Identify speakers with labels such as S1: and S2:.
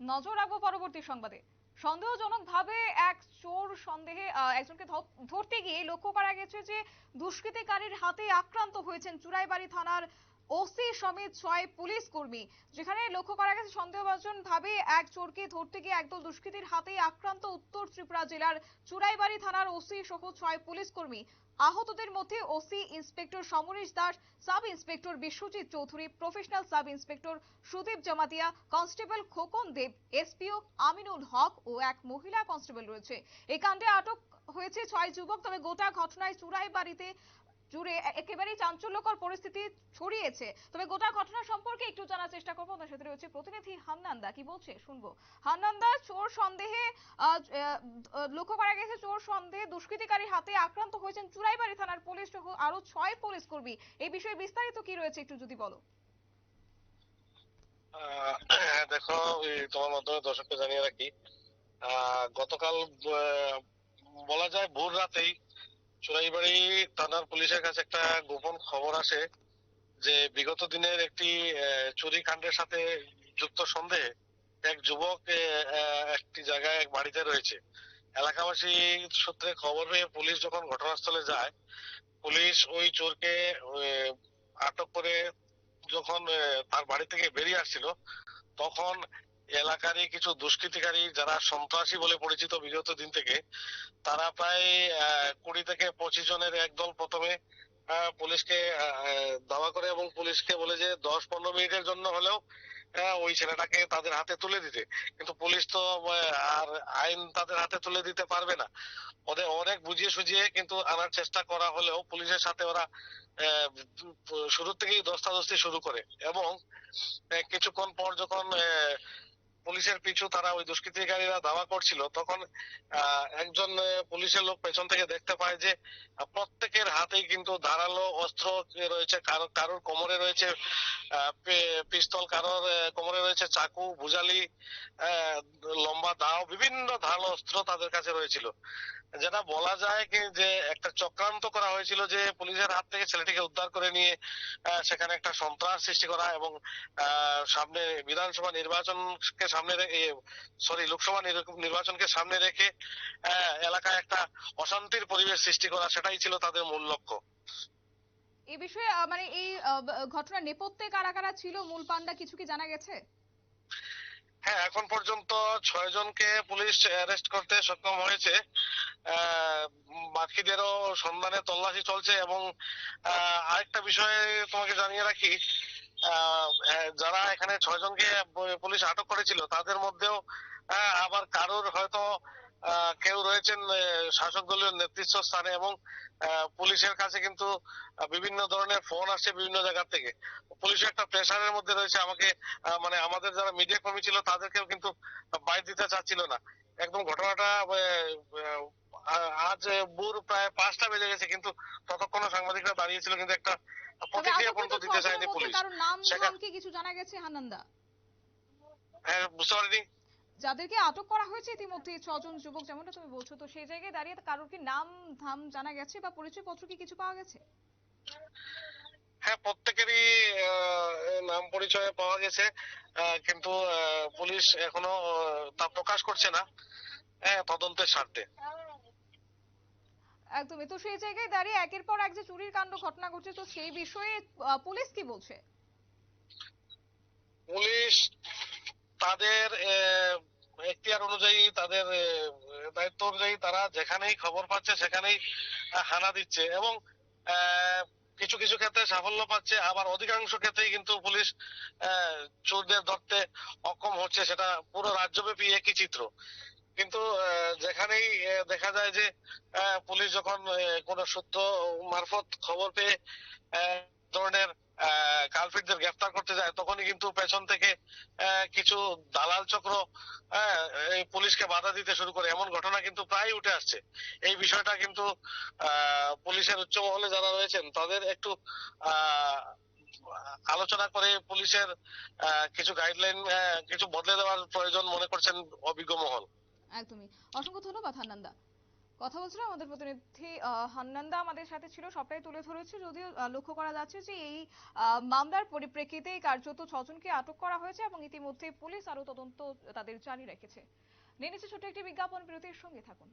S1: নজর রাখব পরবর্তী সংবাদে। সন্দেহজনক ভাবে এক চোর সন্দেহে একজনকে ধরতে গিয়ে লক্ষ্য করা গেছে যে দুষ্কৃতিকারীর হাতে আক্রান্ত হয়েছেন চুরাইবাড়ি থানার ওসি সমেত ছয় পুলিশ কর্মী, যেখানে লক্ষ্য করা গেছে সন্দেহভাজন ভাবে এক চোরকে ধরতে গিয়ে একদল দুষ্কৃতীর হাতে আক্রান্ত উত্তর ত্রিপুরা জেলার চুরাইবাড়ি থানার ওসি সহ ছয় পুলিশ কর্মী। আহতদের মধ্যে OC inspector Samaresh Das, sub inspector Biswajit Chowdhury, professional sub inspector Sudip Jamatia, constable Khokan Deb, SPO Aminul Haque ও এক মহিলা কনস্টেবল রয়েছে। এই কাণ্ডে আটক হয়েছে ছয় যুবক, তবে গোটা ঘটনায় চুরাই বাড়িতে জুড়ে একেবারেই চাঞ্চল্যকর পরিস্থিতি ছড়িয়েছে। তবে গোটা ঘটনা সম্পর্কে একটু জানার চেষ্টা করব। আমাদের সাথে রয়েছে প্রতিনিধি হান্নান্দা কি বলছে? শুনব। হান্নান্দা চোর সন্দেহে লক্ষ্য করা গেছে চোর সন্দেহে দুষ্কৃতিকারীর হাতে আক্রান্ত হয়েছেন চুরাইবাড়ি থানার পুলিশ সহ আরও ছয় পুলিশ কর্মী। এই বিষয়ে বিস্তারিত কি রয়েছে একটু যদি বলো।
S2: দেখো তোমার মাধ্যমে দর্শককে জানিয়ে রাখি। গতকাল বলা যায় ভোর রাতেই চুরাইবাড়ি থানার পুলিশের কাছে একটা গোপন খবর যে বিগত দিনের একটি চুরি কাণ্ডের সাথে যুক্ত সন্দেহে এক যুবক একটি জায়গায় এক বাড়িতে রয়েছে। এলাকাবাসী সূত্রে খবর পেয়ে পুলিশ যখন ঘটনাস্থলে যায়, পুলিশ ওই চোরকে আটক করে যখন তার বাড়ি থেকে বেরিয়ে আসছিল, তখন এলাকারই কিছু দুষ্কৃতিকারী যারা সন্ত্রাসী বলে পরিচিত বিগত দিন থেকে, তারা প্রায় কুড়ি থেকে পঁচিশ জনের একদল প্রথমে পুলিশকে দাওয়া করে এবং পুলিশকে বলে যে দশ পনেরো মিনিটের জন্য হলেও ওই ছেলেটাকে তাদের হাতে তুলে দিতে। কিন্তু পুলিশ তো আর আইন তাদের হাতে তুলে দিতে পারবে না। ওদের অনেক বুঝিয়ে সুঝিয়ে কিন্তু আনার চেষ্টা করা হলেও পুলিশের সাথে ওরা শুরু থেকেই দস্তাদস্তি শুরু করে এবং কিছুক্ষণ পর যখন পুলিশের পিছু তারা ওই দুষ্কৃতিকারীরা দাওয়া করছিল, তখন একজন পুলিশের লোক পেছন থেকে দেখতে পায় যে প্রত্যেকের হাতেই কিন্তু ধারালো অস্ত্র রয়েছে, কারও, কারোর কোমরে রয়েছে পিস্তল, কারোর কোমরে রয়েছে চাকু, ভুজালি লম্বা দাও, বিভিন্ন ধারালো অস্ত্র তাদের কাছে রয়েছিল। যেটা বলা যায় কি যে, একটা চক্রান্ত করা হয়েছিল যে, পুলিশের হাত থেকে ছেলেটিকে উদ্ধার করে নিয়ে সেখানে একটা সন্ত্রাস সৃষ্টি করা এবং সামনে বিধানসভা নির্বাচনকে সামনে রেখে সরি লোকসভা নির্বাচনকে সামনে রেখে এলাকায় একটা অশান্তির পরিবেশ সৃষ্টি করা সেটাই ছিল তাদের মূল লক্ষ্য।
S1: এই বিষয়ে মানে এই আহ, ঘটনার নেপথ্যে কারা কারা ছিল? মূল পান্ডা কিছু কি জানা গেছে?
S2: হ্যাঁ এখন পর্যন্ত ছয় জনকে পুলিশ অ্যারেস্ট করতে সক্ষম হয়েছে। বাকিদেরও সন্ধানে তল্লাশি চলছে এবং আরেকটা বিষয়ে তোমাকে জানিয়ে রাখি যারা এখানে ছয় জনকে পুলিশ আটক করেছিল, তাদের মধ্যেও আবার কারোর হয়তো কেউ রয়েছেন শাসক দলীয় নেতৃত্ব স্থানে এবং পুলিশের কাছে কিন্তু বিভিন্ন ধরনের ফোন আসছে বিভিন্ন জায়গা থেকে। পুলিশ একটা প্রেশারের মধ্যে রয়েছে আমাকে মানে আমাদের যারা মিডিয়া কর্মী ছিল, তাদেরকেও কিন্তু বাইর দিতে চাচ্ছিল না। একদম ঘটনাটা আজ বুর প্রায় পাঁচটা বেজে গেছে কিন্তু ততক্ষণ সাংবাদিকরা দাঁড়িয়েছিল কিন্তু একটা প্রতিক্রিয়া পর্যন্ত দিতে চায়নি পুলিশ।
S1: কারোর নাম
S2: সেখানে-
S1: কিছু জানা গেছে হান্নান্দা
S2: হ্যাঁ বুঝতে পারিনি।
S1: যাদেরকে আটক করা হয়েছে ইতিমধ্যে ছজন যুবক যেমনটা তুমি বলছো তো সেই জায়গায় দাঁড়িয়ে কারোর কি নাম ধাম জানা গেছে বা পরিচয় পত্র কি কিছু পাওয়া গেছে?
S2: হ্যাঁ প্রত্যেকেরই আহ, নাম পরিচয় পাওয়া গেছে কিন্তু পুলিশ এখনও তা প্রকাশ করছে না। হ্যাঁ তদন্তের স্বার্থে।
S1: একদমই। তো সেই জায়গায় দাঁড়িয়ে একের পর এক যে চুরির কাণ্ড ঘটনা ঘটছে তো সেই বিষয়ে পুলিশ কি বলছে?
S2: পুলিশ তাদের এখতিয়ার অনুযায়ী তাদের দায়িত্ব অনুযায়ী তারা যেখানেই খবর পাচ্ছে সেখানেই হানা দিচ্ছে এবং কিছু কিছু ক্ষেত্রে সাফল্য পাচ্ছে, আবার অধিকাংশ ক্ষেত্রেই কিন্তু পুলিশ চোরদের ধরতে অক্ষম হচ্ছে, সেটা পুরো রাজ্যব্যাপী একই চিত্র। কিন্তু যেখানেই দেখা যায় যে পুলিশ যখন কোনো সূত্র মারফত খবর পেয়ে ধরনের কালফিটদের গ্রেফতার করতে যায়, তখনই কিন্তু পেছন থেকে কিছু দালাল চক্র পুলিশকে বাধা দিতে শুরু করে। এমন ঘটনা কিন্তু প্রায় উঠে আসছে। এই বিষয়টা কিন্তু পুলিশের উচ্চ মহলে যারা রয়েছেন, তাদের একটু আলোচনা করে পুলিশের কিছু গাইডলাইন কিছু বদলে দেওয়ার প্রয়োজন মনে করছেন অভিজ্ঞ মহল।
S1: একদমই। অসংখ্য ধন্যবাদ হান্নান্দা কথা বলছিলাম আমাদের প্রতিনিধি হান্নান্দা আমাদের সাথে ছিল, সবটাই তুলে ধরেছে। যদিও লক্ষ্য করা যাচ্ছে যে এই মামলার পরিপ্রেক্ষিতে কার্যত ছজনকে আটক করা হয়েছে এবং ইতিমধ্যে পুলিশ আরও তদন্ত তাদের জারি রেখেছে। নিয়ে নিচ্ছে ছোট্ট একটি বিজ্ঞাপন, বিরতির সঙ্গে থাকুন।